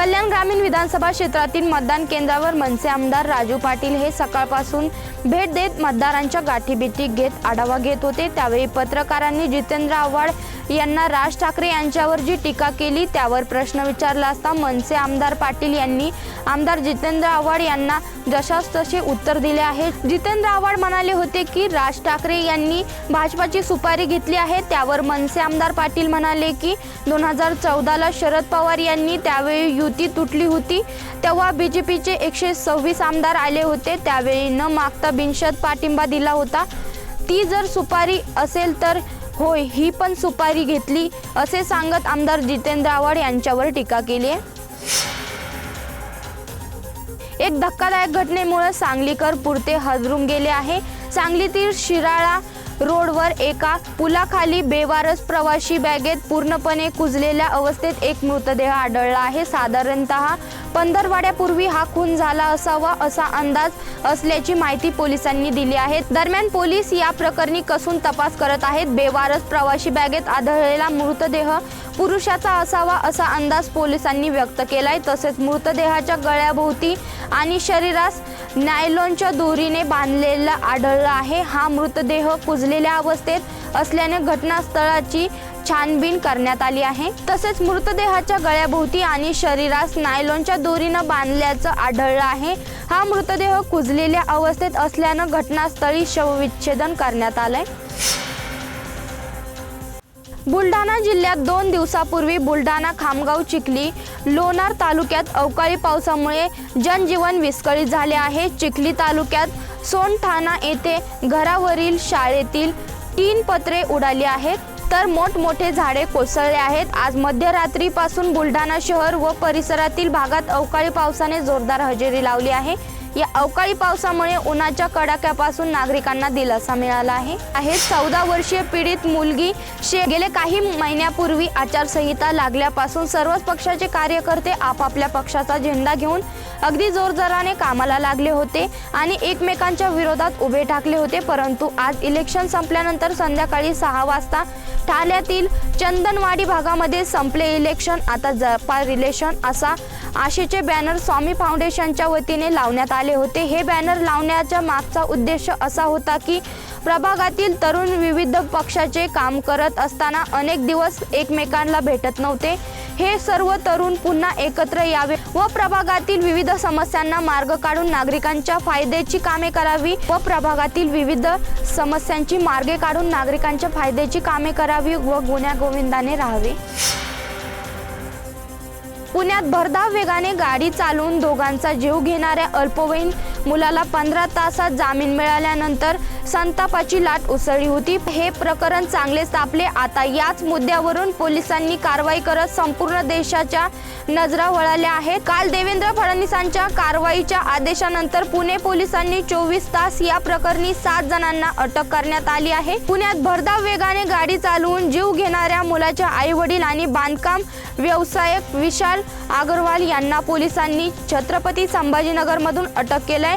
कल्याण ग्रामीण विधानसभा क्षेत्रातील मतदान केंद्रावर मनसे आमदार राजू पाटील हे सकाळपासून भेट देत मतदारांच्या गाठीभेटी घेत आढावा घेत होते. त्यावेळी पत्रकारांनी जितेंद्र आव्हाड यांना राज ठाकरे यांच्यावर जी टीका केली त्यावर प्रश्न विचारला असता मनसे आमदार पाटील यांनी आमदार जितेंद्र आव्हाड यांना जशास तसे उत्तर दिले आहे. जितेंद्र आव्हाड म्हणाले होते की राज ठाकरे यांनी भाजपाची सुपारी घेतली आहे. त्यावर मनसे आमदार पाटील म्हणाले की दोन हजार चौदाला शरद पवार यांनी त्यावेळी युती तुटली होती. तेव्हा बी जे पीचे एकशे सव्वीस आमदार आले होते. त्यावेळी न मागता बिनशत पाठिंबा दिला होता. ती जर सुपारी असेल तर होय ही पण सुपारी घेतली असे सांगत आमदार जितेंद्र आव्हाड यांच्यावर टीका केली आहे. एक धक्कादायक घटनेमुळे सांगलीकर पुरते हजरून गेले आहे. सांगलीतील शिराळा रोडवर एका पुलाखाली बेवारस प्रवाशी बॅगेत पूर्णपणे कुजलेल्या अवस्थेत एक मृतदेह आढळला आहे. साधारणतः पंधरवाड्यापूर्वी हा खून झाला असावा असा अंदाज असल्याची माहिती पोलिसांनी दिली आहे. दरम्यान पोलीस या प्रकरणी कसून तपास करत आहेत. बेवारस प्रवाशी बॅगेत आढळलेला मृतदेह पुरुषाचा असावा असा अंदाज पोलिसांनी व्यक्त केलाय. तसेच मृतदेहाच्या गळ्याभोवती आणि शरीरास नायलॉनच्या दोरीने बांधलेला आढळला आहे. हा मृतदेह कुजलेल्या अवस्थेत असल्याने घटनास्थळाची छानबीन करण्यात आली आहे. तसेच मृतदेहाच्या गळ्याभोवती आणि शरीरास नायलॉनच्या दोरीनं बांधल्याचं आढळलं आहे. हा मृतदेह कुजलेल्या अवस्थेत असल्यानं घटनास्थळी शवविच्छेदन करण्यात आलंय. बुलढाणा जिल्ह्यात दोन दिवसापूर्वी बुलढाणा खामगाव चिखली लोणार तालुक्यात अवकाळी पावसामुळे जनजीवन विस्कळीत झाले आहे. चिखली तालुक्यात सोनठाणा येथे घरावरील शाळेतील तीन पत्रे उडाली आहेत. तर मोठमोठे झाडे कोसळले आहेत. आज मध्यरात्रीपासून बुलढाणा शहर व परिसरातील भागात अवकाळी पावसाने जोरदार हजेरी लावली आहे. या अवकाळी पावसामुळे उन्हाच्या कडाक्यापासून नागरिकांना दिलासा मिळाला आहे. आहे चौदा वर्षीय पीडित मुलगी शे गेले काही महिन्यापूर्वी आचारसंहिता लागल्यापासून सर्वच पक्षाचे कार्यकर्ते आपापल्या पक्षाचा झेंडा घेऊन अगदी जोरजोराने कामाला लागले होते आणि एकमेकांच्या विरोधात उभे ठाकले होते. परंतु आज इलेक्शन संपल्यानंतर संध्याकाळी सहा वाजता ठाण्यातील चंदनवाडी भागामध्ये संपले इलेक्शन. आता जपा रिलेशन असा आशेचे बॅनर स्वामी फाउंडेशनच्या वतीने लावण्यात आले होते. हे बॅनर लावण्याच्या मागचा उद्देश असा होता की प्रभागातील तरुण विविध पक्षाचे काम करत असताना अनेक दिवस एकमेकांना भेटत नव्हते. हे सर्व तरुण पुन्हा एकत्र यावे व प्रभागातील विविध समस्यांना मार्ग काढून नागरिकांच्या फायद्याची कामे करावी व प्रभागातील विविध समस्यांची मार्गे काढून नागरिकांच्या फायद्याची कामे करावी व गुण्यागोविंदाने राहावे. पुण्यात भरधाव वेगाने गाडी चालवून दोघांचा जीव घेणाऱ्या अल्पवयीन मुलाला पंधरा तासात जामीन मिळाल्यानंतर संतापाची लाट उसळली होती. हे प्रकरण चांगलेच तापले आता याच मुद्द्यावरून पोलिसांनी कारवाई करत संपूर्ण देशाच्या नजरा वळाल्या आहेत. काल देवेंद्र फडणवीसांच्या कारवाईच्या आदेशानंतर पुणे पोलिसांनी चोवीस तास या प्रकरणी सात जणांना अटक करण्यात आली आहे. पुण्यात भरधाव वेगाने गाडी चालवून जीव घेणाऱ्या मुलाच्या आई वडील आणि बांधकाम व्यावसायिक विशाल अग्रवाल यांना पोलिसांनी छत्रपती संभाजीनगरमधून अटक केलंय.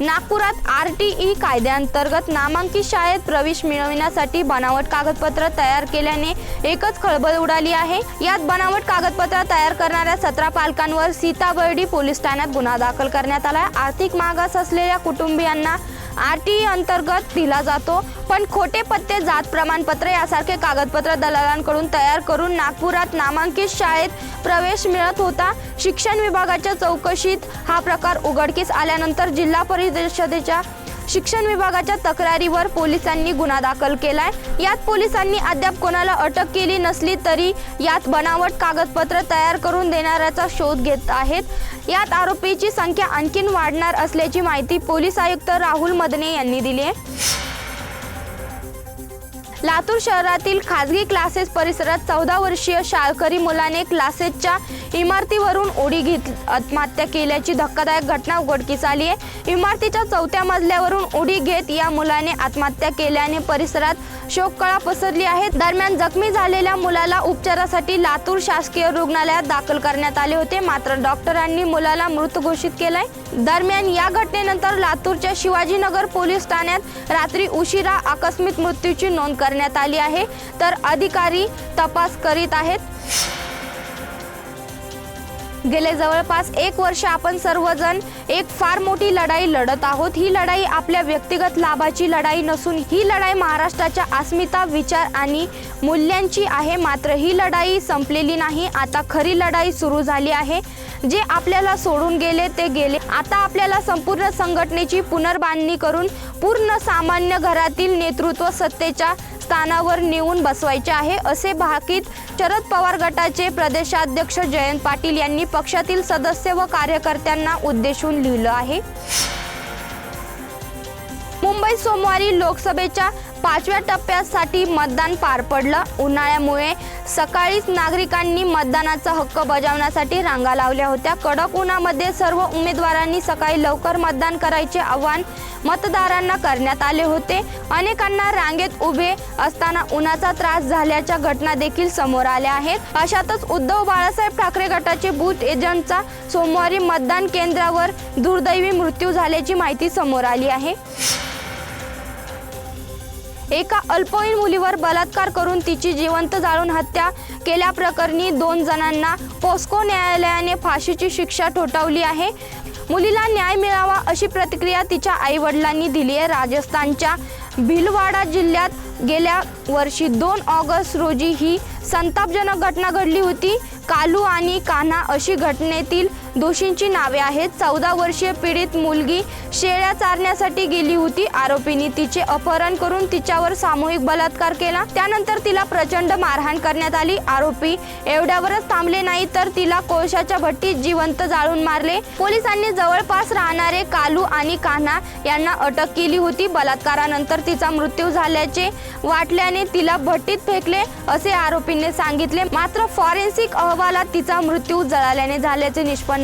नागपुरात आर टी ई कायद्याअंतर्गत नामांकित शाळेत प्रवेश मिळविण्यासाठी बनावट कागदपत्र तयार केल्याने एकच खळबळ उडाली आहे. यात बनावट कागदपत्र तयार करणाऱ्या सतरा पालकांवर सीताबर्डी पोलीस ठाण्यात गुन्हा दाखल करण्यात आला आर्थिक मागास असलेल्या कुटुंबियांना आर टी ई अंतर्गत दिला जातो. पण खोटे पत्ते जात प्रमाणपत्र यासारखे कागदपत्र दलालांकडून तयार करून नागपुरात नामांकित शाळेत प्रवेश मिळत होता. शिक्षण विभागाच्या चौकशीत हा प्रकार उघडकीस आल्यानंतर जिल्हा परिषदेच्या शिक्षण विभागाच्या तक्रारीवर पोलिसांनी गुन्हा दाखल केलाय. यात पोलिसांनी अद्याप कोणाला अटक केली नसली तरी यात बनावट कागदपत्र तयार करून देणाऱ्याचा शोध घेत आहेत. यात आरोपीची संख्या आणखीन वाढणार असल्याची माहिती पोलीस आयुक्त राहुल मदने यांनी दिली आहे. लातूर शहरातील खाजगी क्लासेस परिसरात चौदा वर्षीय शाळकरी मुलाने क्लासेसच्या इमारतीवरून उडी घेत आत्महत्या केल्याची धक्कादायक घटना उघडकीस आली आहे. इमारतीच्या चौथ्या मजल्यावरून उडी घेत या मुलाने आत्महत्या केल्याने परिसरात शोककळा पसरली आहे. दरम्यान जखमी झालेल्या मुलाला उपचारासाठी लातूर शासकीय रुग्णालयात दाखल करण्यात आले होते. मात्र डॉक्टरांनी मुलाला मृत घोषित केलाय. दरम्यान या घटनेनंतर लातूरच्या शिवाजीनगर पोलीस ठाण्यात रात्री उशिरा आकस्मिक मृत्यूची नोंद करण्यात आली आहे. तर अधिकारी तपास करीत आहेत. गेले जवळपास एक वर्ष आपण सर्वजण एक फार मोठी लढाई लढत आहोत. ही लढाई आपल्या व्यक्तिगत लाभाची लढाई नसून ही लढाई महाराष्ट्राच्या अस्मिता विचार आणि मूल्यांची आहे. मात्र ही लढाई संपलेली नाही. आता खरी लढाई सुरू झाली आहे. जे आपल्याला सोडून गेले ते गेले. आता आपल्याला संपूर्ण संघटनेची पुनर्बांधणी करून पूर्ण सामान्य घरातील नेतृत्व सत्तेच्या स्थानावर नेऊन बसवायचे आहे असे भाकीत शरद पवार गटाचे प्रदेशाध्यक्ष जयंत पाटील यांनी पक्षातील सदस्य व कार्यकर्त्यांना उद्देशून लिहिलं आहे. मुंबईत सोमवारी लोकसभेच्या पाचव्या टप्प्यासाठी मतदान पार पडलं. उन्हाळ्यामुळे सकाळीच नागरिकांनी मतदानाचा हक्क बजावण्यासाठी रांगा लावल्या होत्या. कडक उन्हामध्ये सर्व उमेदवारांनी सकाळी लवकर मतदान करायचे आव्हान मतदारांना करण्यात आले होते. अनेकांना रांगेत उभे असताना उन्हाचा त्रास झाल्याच्या घटना देखील समोर आल्या आहेत. अशातच उद्धव बाळासाहेब ठाकरे गटाचे बूथ एजंटचा सोमवारी मतदान केंद्रावर दुर्दैवी मृत्यू झाल्याची माहिती समोर आली आहे. एका अल्पवयीन मुलीवर बलात्कार करून तिची जिवंत जाळून हत्या केल्याप्रकरणी दोन जणांना पोस्को न्यायालयाने फाशीची शिक्षा ठोठावली आहे. मुलीला न्याय मिळावा अशी प्रतिक्रिया तिच्या आईवडिलांनी दिली आहे. राजस्थानच्या भिलवाडा जिल्ह्यात गेल्या वर्षी दोन ऑगस्ट रोजी ही संतापजनक घटना घडली होती. कालू आणि कान्हा अशी घटनेतील दोषींची नावे आहेत. चौदा वर्षीय पीडित मुलगी शेळ्या चारण्यासाठी गेली होती. आरोपींनी तिचे अपहरण करून तिच्यावर सामूहिक बलात्कार केला. त्यानंतर तिला प्रचंड मारहाण करण्यात आली. आरोपी एवढ्यावरच थांबले नाही तर तिला कोळशाच्या भट्टीत जिवंत जाळून मारले. पोलिसांनी जवळपास राहणारे कालू आणि कान्हा यांना अटक केली होती. बलात्कारानंतर तिचा मृत्यू झाल्याचे वाटल्याने तिला भट्टीत फेकले असे आरोपींनी सांगितले. मात्र फॉरेन्सिक अहवालात तिचा मृत्यू जळाल्याने झाल्याचे निष्पन्न